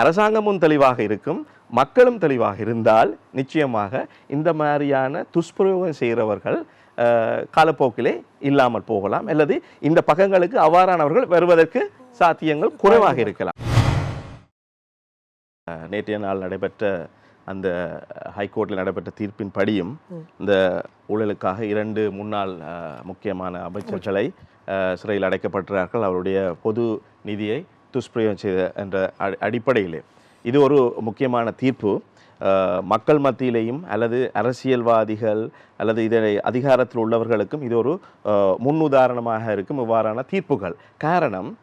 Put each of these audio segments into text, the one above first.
அரசாங்கமும் தெளிவாக இருக்கும் மக்களும் தெளிவாக இருந்தால் நிச்சயமாக இந்த மாதிரியான துஷ்பிரயோகம் செய்கிறவர்கள் காலப்போக்கிலே இல்லாமல் போகலாம். அல்லது இந்த பக்கங்களுக்கு அவ்வாறானவர்கள் வருவதற்கு சாத்தியங்கள் குறைவாக இருக்கலாம். நேற்றைய நாள் நடைபெற்ற அந்த ஹைகோர்ட்டில் நடைபெற்ற தீர்ப்பின் படியும் இந்த ஊழலுக்காக இரண்டு முன்னாள் முக்கியமான அமைச்சர்களை சிறையில் அடைக்கப்பட்டிருக்கிறார்கள் அவருடைய பொது நிதியை துஷ்பிரயோகம் செய்த என்ற அடி- அடிப்படையிலே. இது ஒரு முக்கியமான தீர்ப்பு. மக்கள் மத்தியிலேயும் அல்லது அரசியல்வாதிகள் அல்லது இதனை அதிகாரத்தில் உள்ளவர்களுக்கும் இது ஒரு முன்னுதாரணமாக இருக்கும் இவ்வாறான தீர்ப்புகள். காரணம்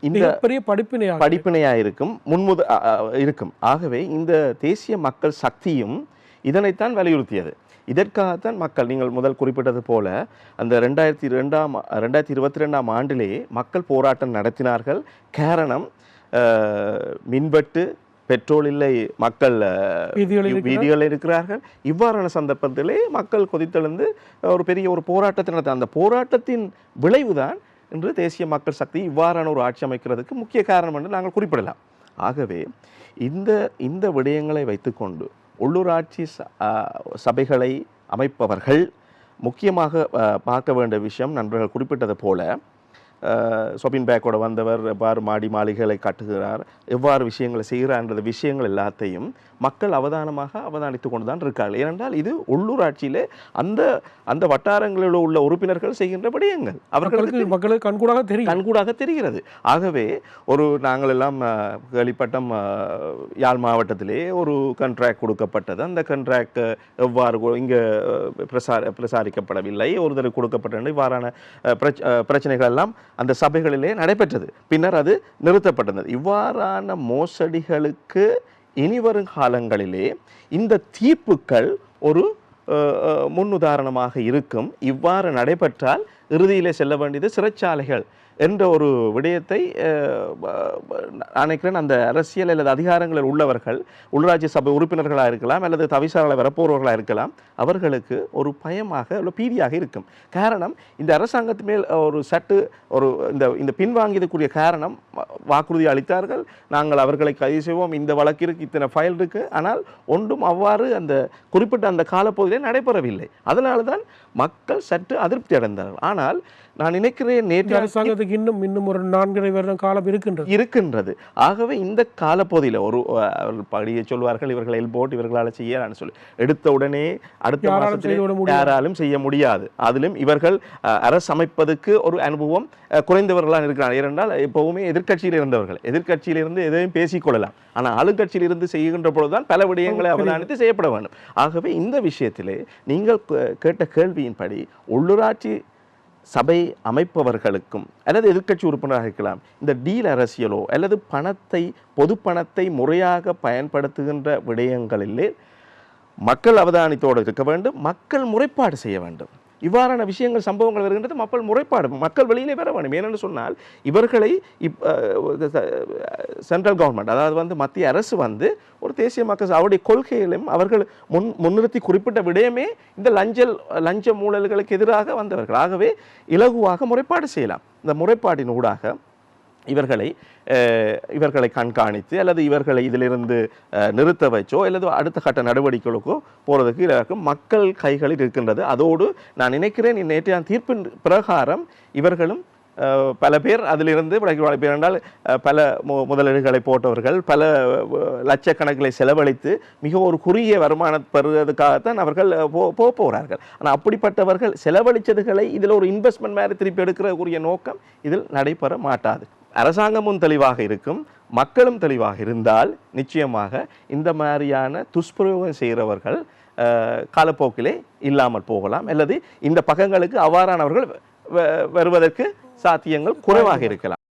இந்த மிகப்பெரிய படிப்பினையாக படிப்பினையாக இருக்கும் முன்முத இருக்கும். ஆகவே இந்த தேசிய மக்கள் சக்தியும் இதனைத்தான் வலியுறுத்தியது. இதற்காகத்தான் மக்கள் நீங்கள் முதல் குறிப்பிட்டது போல அந்த ரெண்டாயிரத்தி ரெண்டாம் ரெண்டாயிரத்தி இருபத்தி ரெண்டாம் ஆண்டிலேயே மக்கள் போராட்டம் நடத்தினார்கள். காரணம் மின்வெட்டு பெட்ரோல் இல்லை மக்கள் வீதிகளில் இருக்கிறார். வீதிகளில் இருக்கிறார்கள். இவ்வாறான சந்தர்ப்பத்திலே மக்கள் கொதித்தெழுந்து ஒரு பெரிய ஒரு போராட்டத்தை நடத்த அந்த போராட்டத்தின் விளைவுதான் இன்று தேசிய மக்கள் சக்தி இவ்வாறான ஒரு ஆட்சி அமைக்கிறதுக்கு முக்கிய காரணம் என்று நாங்கள் குறிப்பிடலாம். ஆகவே இந்த இந்த விடயங்களை வைத்துக்கொண்டு உள்ளூராட்சி ச- சபைகளை அமைப்பவர்கள் முக்கியமாக பார்க்க வேண்டிய விஷயம் நண்பர்கள் குறிப்பிட்டது போல சொபின் பேக்கோட வந்தவர் எவ்வாறு மாடி மாளிகைகளை கட்டுகிறார் எவ்வாறு விஷயங்களை செய்கிறார்ன்ற விஷயங்கள் எல்லாத்தையும் மக்கள் அவதானமாக அவதானித்து கொண்டு தான் இருக்கார்கள். ஏனென்றால் இது உள்ளூராட்சியிலே அந்த அந்த வட்டாரங்களில் உள்ள உறுப்பினர்கள் செய்கின்ற விடயங்கள். அவர்களுக்கு மக்களுக்கு கண்கூடாக தெரியும். கண்கூடாக தெரிகிறது. ஆகவே ஒரு நாங்கள் எல்லாம் கேள்விப்பட்டோம் யாழ் மாவட்டத்திலே ஒரு கண்ட்ராக்ட் கொடுக்கப்பட்டது. அந்த கண்ட்ராக்ட் எவ்வாறு இங்கே பிரசார பிரசாரிக்கப்படவில்லை. ஒருத்தர் கொடுக்கப்பட்ட இவ்வாறான பிரச்சனைகள் எல்லாம் அந்த சபைகளிலே நடைபெற்றது. பின்னர் அது நிறுத்தப்பட்டது. இவ்வாறான மோசடிகளுக்கு இனி வரும் காலங்களிலே இந்த தீர்ப்புக்கள் ஒரு அஹ், முன்னுதாரணமாக இருக்கும். இவ்வாறு நடைபெற்றால் இறுதியிலே செல்ல வேண்டியது சிறைச்சாலைகள் என்ற ஒரு விடயத்தை நினைக்கிறேன் அந்த அரசியல் அல்லது அதிகாரங்களில் உள்ளவர்கள் உள்ளாட்சி சபை உறுப்பினர்களாக இருக்கலாம் அல்லது தவிசாரங்களை வரப்போறவர்களாக இருக்கலாம் அவர்களுக்கு ஒரு பயமாக ஒரு பீதியாக இருக்கும். காரணம் இந்த அரசாங்கத்து மேல் ஒரு சட்டு ஒரு இந்த இந்த பின்வாங்கியதுக்குரிய காரணம் வாக்குறுதி அளித்தார்கள் நாங்கள் அவர்களை கைது செய்வோம் இந்த வழக்கிற்கு இத்தனை ஃபைல் இருக்குது ஆனால் ஒன்றும் அவ்வாறு அந்த குறிப்பிட்ட அந்த காலப்பகுதியிலே நடைபெறவில்லை. அதனால தான் மக்கள் சற்று அதிருப்தி அடைந்தார்கள். ஆனால் நான் நினைக்கிறேன் நேற்று அரசாங்கத்துக்கு இன்னும் இன்னும் ஒரு நான்கரை வருடம் காலம் இருக்கின்றது. இருக்கின்றது. ஆகவே இந்த காலப்பகுதியில் ஒரு படியை சொல்வார்கள் இவர்கள் எல்போட் இவர்களால் செய்யலான்னு சொல்லி. எடுத்த உடனே அடுத்த யாராலும் செய்ய முடியாது. அதிலும் இவர்கள் அரசு அமைப்பதற்கு ஒரு அனுபவம் குறைந்தவர்களாக இருக்கிறார் ஏனென்றால் எப்பவுமே எதிர்க்கட்சியில் இருந்தவர்கள். எதிர்க்கட்சியில் இருந்து எதையும் பேசிக்கொள்ளலாம். ஆனால் ஆளுங்கட்சியில் இருந்து செய்கின்ற பொழுதுதான் பல விடயங்களை. அவதானித்து செய்யப்பட வேண்டும். ஆகவே இந்த விஷயத்திலே நீங்கள் கேட்ட கேள்வியின்படி உள்ளூராட்சி சபை அமைப்பவர்களுக்கும் அல்லது எதிர்க்கட்சி உறுப்பினராக இருக்கலாம் இந்த டீல் அரசியலோ அல்லது பணத்தை பொது பணத்தை முறையாக பயன்படுத்துகின்ற விடயங்களிலே மக்கள் அவதானித்தோடு இருக்க வேண்டும் மக்கள் முறைப்பாடு செய்ய வேண்டும். இவ்வாறான விஷயங்கள் சம்பவங்கள் வருகின்றது மக்கள் முறைப்பாடு மக்கள் வெளியிலே பெற வேண்டும். ஏனென்று சொன்னால் இவர்களை இப் சென்ட்ரல் கவர்மெண்ட் அதாவது வந்து மத்திய அரசு வந்து ஒரு தேசிய மக்கள் அவருடைய கொள்கையிலும் அவர்கள் முன் முன்னிறுத்தி குறிப்பிட்ட விடயமே இந்த லஞ்சல் லஞ்ச ஊழல்களுக்கு எதிராக வந்தவர்கள். ஆகவே இலகுவாக முறைப்பாடு செய்யலாம். இந்த முறைப்பாட்டின் ஊடாக இவர்களை இவர்களை கண்காணித்து அல்லது இவர்களை இதிலிருந்து நிறுத்த வைச்சோ அல்லது அடுத்த கட்ட நடவடிக்கைகளுக்கோ போகிறதுக்கு இலக்கும் மக்கள் கைகளில் இருக்கின்றது. அதோடு நான் நினைக்கிறேன் நேற்றைய தீர்ப்பின் பிரகாரம் இவர்களும் பல பேர் அதிலிருந்து விலகி பேர் என்றால் பல மு- முதலீடுகளை போட்டவர்கள் பல லட்சக்கணக்கில் செலவழித்து மிக ஒரு குறுகிய வருமானம் பெறுவதற்காகத்தான் அவர்கள் போ போக போகிறார்கள் ஆனால் அப்படிப்பட்டவர்கள் செலவழித்ததுகளை இதில் ஒரு இன்வெஸ்ட்மெண்ட் மாதிரி திருப்பி எடுக்கிறக்குரிய நோக்கம் இதில் நடைபெற மாட்டாது. அரசாங்கமும் தெளிவாக இருக்கும் மக்களும் தெளிவாக இருந்தால் நிச்சயமாக இந்த மாதிரியான துஷ்பிரயோகம் செய்கிறவர்கள் காலப்போக்கிலே இல்லாமல் போகலாம். அல்லது இந்த பக்கங்களுக்கு அவ்வாறானவர்கள் வ- வருவதற்கு சாத்தியங்கள் குறைவாக இருக்கலாம்.